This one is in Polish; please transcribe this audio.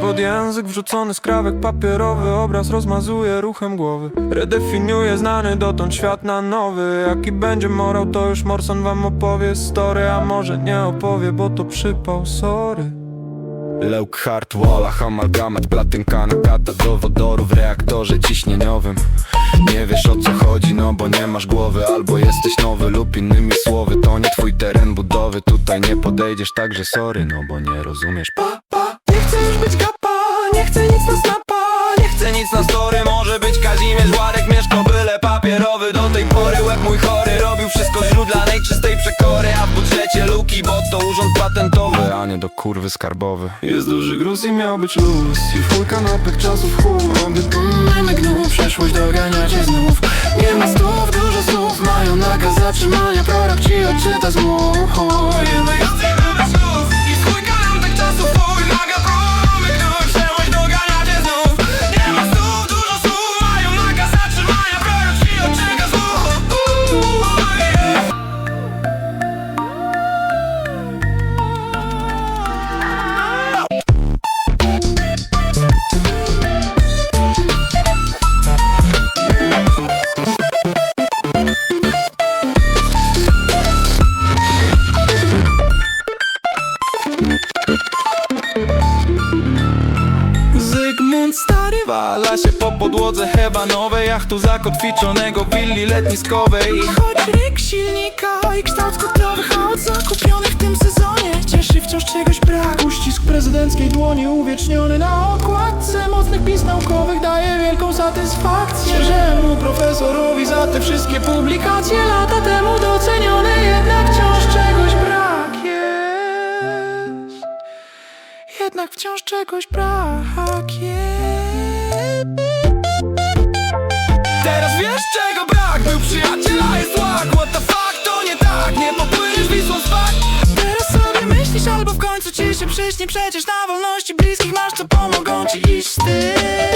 Pod język wrzucony skrawek papierowy Obraz rozmazuje ruchem głowy. Redefiniuje znany dotąd świat na nowy. Jaki będzie morał to już Morson wam opowie. Story, a może nie opowie, bo to przypał, sorry Leukhart, Wallach, amalgamat, platynka nakata do wodoru w reaktorze ciśnieniowym Nie wiesz o co chodzi, no bo nie masz głowy Albo jesteś nowy lub innymi słowy. To nie twój teren budowy, tutaj nie podejdziesz Także sorry, no bo nie rozumiesz. Pa, pa. Nie chcę już być gapa, nie chcę nic na snapa Nie chcę nic na story, może być Kazimierz Władek Mieszko byle papierowy. Do tej pory łeb mój chory do kurwy skarbowy. Jest duży gruz i miał być luz. I chuj kanapek czasów chuj Gdy pomymy gnów, przyszłość doganiacie znów. Nie ma słów, dużo słów Mają nakaz zatrzymania Prorok ci odczyta z mów Ile jest stary wala się po podłodze chyba nowej Jachtu zakotwiczonego willi letniskowej. Choć ryk silnika i kształt kotlowych aut zakupionych w tym sezonie Cieszy wciąż czegoś brak. Uścisk prezydenckiej dłoni uwieczniony na okładce Mocnych pism naukowych daje wielką satysfakcję Żemu profesorowi za te wszystkie publikacje Lata temu docenione jednak wciąż czegoś brak jest. Jednak wciąż czegoś brak wiesz czego brak? Był przyjaciel, a jest łak. What the fuck, to nie tak. Nie popłyniesz Wisłą spać Teraz sobie myślisz albo w końcu ci się przyśni. Przecież na wolności bliskich masz co pomogą ci iść z tym